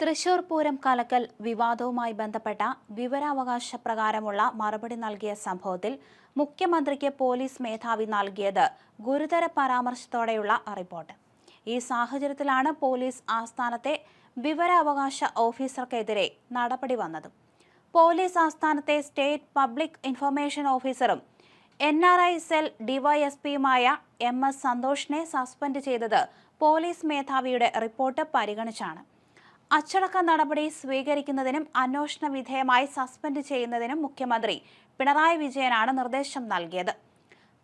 തൃശൂർ പൂരം കലക്കൽ വിവാദവുമായി ബന്ധപ്പെട്ട വിവരാവകാശ പ്രകാരമുള്ള മറുപടി നൽകിയ സംഭവത്തിൽ മുഖ്യമന്ത്രിക്ക് പോലീസ് മേധാവി നൽകിയത് ഗുരുതര പരാമർശത്തോടെയുള്ള റിപ്പോർട്ട്. ഈ സാഹചര്യത്തിലാണ് പോലീസ് ആസ്ഥാനത്തെ വിവരാവകാശ ഓഫീസർക്കെതിരെ നടപടി വന്നതും. പോലീസ് ആസ്ഥാനത്തെ സ്റ്റേറ്റ് പബ്ലിക് ഇൻഫർമേഷൻ ഓഫീസറും എൻ ആർ ഐ സെൽ ഡിവൈഎസ്പിയുമായ എം എസ് സന്തോഷിനെ സസ്പെൻഡ് ചെയ്തത് പോലീസ് മേധാവിയുടെ റിപ്പോർട്ട് പരിഗണിച്ചാണ്. അച്ചടക്ക നടപടി സ്വീകരിക്കുന്നതിനും അന്വേഷണ വിധേയമായി സസ്പെൻഡ് ചെയ്യുന്നതിനും മുഖ്യമന്ത്രി പിണറായി വിജയനാണ് നിർദ്ദേശം നൽകിയത്.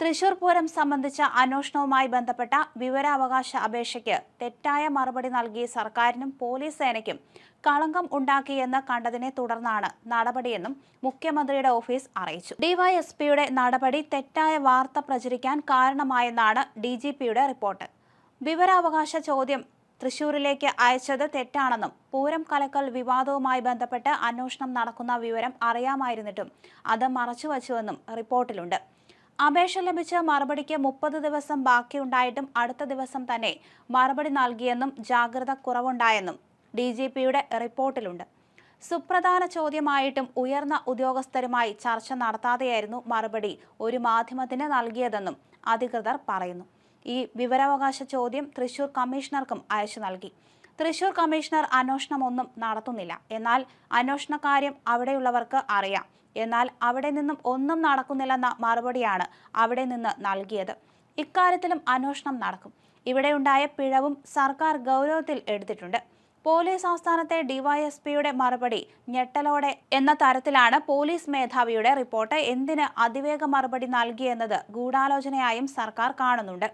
തൃശൂർ പൂരം സംബന്ധിച്ച അന്വേഷണവുമായി ബന്ധപ്പെട്ട വിവരാവകാശ അപേക്ഷയ്ക്ക് തെറ്റായ മറുപടി നൽകി സർക്കാരിനും പോലീസ് സേനയ്ക്കും കളങ്കം ഉണ്ടാക്കിയെന്ന് കണ്ടതിനെ തുടർന്നാണ് നടപടിയെന്നും മുഖ്യമന്ത്രിയുടെ ഓഫീസ് അറിയിച്ചു. ഡിവൈഎസ്പിയുടെ നടപടി തെറ്റായ വാർത്ത പ്രചരിക്കാൻ കാരണമായെന്നാണ് ഡി റിപ്പോർട്ട്. വിവരാവകാശ ചോദ്യം തൃശൂരിലേക്ക് അയച്ചത് തെറ്റാണെന്നും പൂരം കലക്കൽ വിവാദവുമായി ബന്ധപ്പെട്ട് അന്വേഷണം നടക്കുന്ന വിവരം അറിയാമായിരുന്നിട്ടും അത് മറച്ചുവച്ചുവെന്നും റിപ്പോർട്ടിലുണ്ട്. അപേക്ഷ ലഭിച്ച മറുപടിക്ക് മുപ്പത് ദിവസം ബാക്കിയുണ്ടായിട്ടും അടുത്ത ദിവസം തന്നെ മറുപടി നൽകിയെന്നും ജാഗ്രത കുറവുണ്ടായെന്നും ഡി ജി പിയുടെ റിപ്പോർട്ടിലുണ്ട്. സുപ്രധാന ചോദ്യമായിട്ടും ഉയർന്ന ഉദ്യോഗസ്ഥരുമായി ചർച്ച നടത്താതെയായിരുന്നു മറുപടി ഒരു മാധ്യമത്തിന് നൽകിയതെന്നും അധികൃതർ പറയുന്നു. ഈ വിവരാവകാശ ചോദ്യം തൃശൂർ കമ്മീഷണർക്കും അയച്ചു നൽകി. തൃശൂർ കമ്മീഷണർ അന്വേഷണമൊന്നും നടത്തുന്നില്ല. എന്നാൽ അന്വേഷണ കാര്യം അവിടെയുള്ളവർക്ക് അറിയാം. എന്നാൽ അവിടെ നിന്നും ഒന്നും നടക്കുന്നില്ലെന്ന മറുപടിയാണ് അവിടെ നിന്ന് നൽകിയത്. ഇക്കാര്യത്തിലും അന്വേഷണം നടക്കും. ഇവിടെയുണ്ടായ പിഴവും സർക്കാർ ഗൗരവത്തിൽ എടുത്തിട്ടുണ്ട്. പോലീസ് ആസ്ഥാനത്തെ ഡിവൈഎസ്പിയുടെ മറുപടി ഞെട്ടലോടെ എന്ന തരത്തിലാണ് പോലീസ് മേധാവിയുടെ റിപ്പോർട്ട്. എന്തിന് അതിവേഗ മറുപടി നൽകിയെന്നത് ഗൂഢാലോചനയായും സർക്കാർ കാണുന്നുണ്ട്.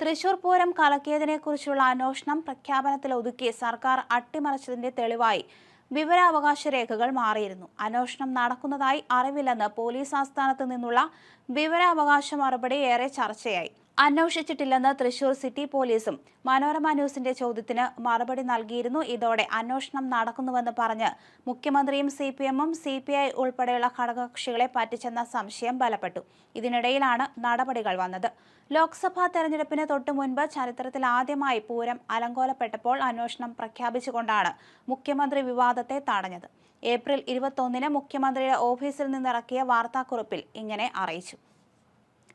തൃശൂർ പൂരം കലക്കിയതിനെക്കുറിച്ചുള്ള അന്വേഷണം പ്രഖ്യാപനത്തിൽ ഒതുക്കി സർക്കാർ അട്ടിമറിച്ചതിന്റെ തെളിവായി വിവരാവകാശ രേഖകൾ മാറിയിരുന്നു. അന്വേഷണം നടക്കുന്നതായി അറിവില്ലെന്ന് പോലീസ് ആസ്ഥാനത്ത് നിന്നുള്ള വിവരാവകാശ മറുപടി ഏറെ ചർച്ചയായി. അന്വേഷിച്ചിട്ടില്ലെന്ന് തൃശൂർ സിറ്റി പോലീസും മനോരമ ന്യൂസിന്റെ ചോദ്യത്തിന് മറുപടി നൽകിയിരുന്നു. ഇതോടെ അന്വേഷണം നടക്കുന്നുവെന്ന് പറഞ്ഞ് മുഖ്യമന്ത്രിയും സി പി എമ്മും സി പി ഐ ഉൾപ്പെടെയുള്ള ഘടകകക്ഷികളെ പറ്റിച്ചെന്ന സംശയം ബലപ്പെട്ടു. ഇതിനിടയിലാണ് നടപടികൾ വന്നത്. ലോക്സഭാ തെരഞ്ഞെടുപ്പിന് തൊട്ടു മുൻപ് ചരിത്രത്തിൽ ആദ്യമായി പൂരം അലങ്കോലപ്പെട്ടപ്പോൾ അന്വേഷണം പ്രഖ്യാപിച്ചുകൊണ്ടാണ് മുഖ്യമന്ത്രി വിവാദത്തെ തടഞ്ഞത്. ഏപ്രിൽ ഇരുപത്തൊന്നിന് മുഖ്യമന്ത്രിയുടെ ഓഫീസിൽ നിന്നിറക്കിയ വാർത്താക്കുറിപ്പിൽ ഇങ്ങനെ അറിയിച്ചു.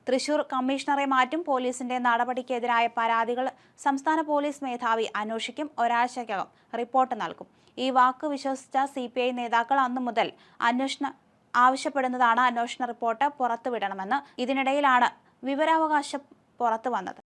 തൃശൂർ കമ്മീഷണറെ മാറ്റും പോലീസിന്റെ നടപടിക്കെതിരായ പരാതികൾ സംസ്ഥാന പോലീസ് മേധാവി അന്വേഷിക്കും ഒരാഴ്ചയ്ക്കകം റിപ്പോർട്ട് നൽകും. ഈ വാക്ക് വിശ്വസിച്ച സി പി ഐ നേതാക്കൾ അന്നു മുതൽ അന്വേഷണം ആവശ്യപ്പെടുന്നതാണ് അന്വേഷണ റിപ്പോർട്ട് പുറത്തുവിടണമെന്ന് ഇതിനിടയിലാണ് വിവരാവകാശം പുറത്തു വന്നത്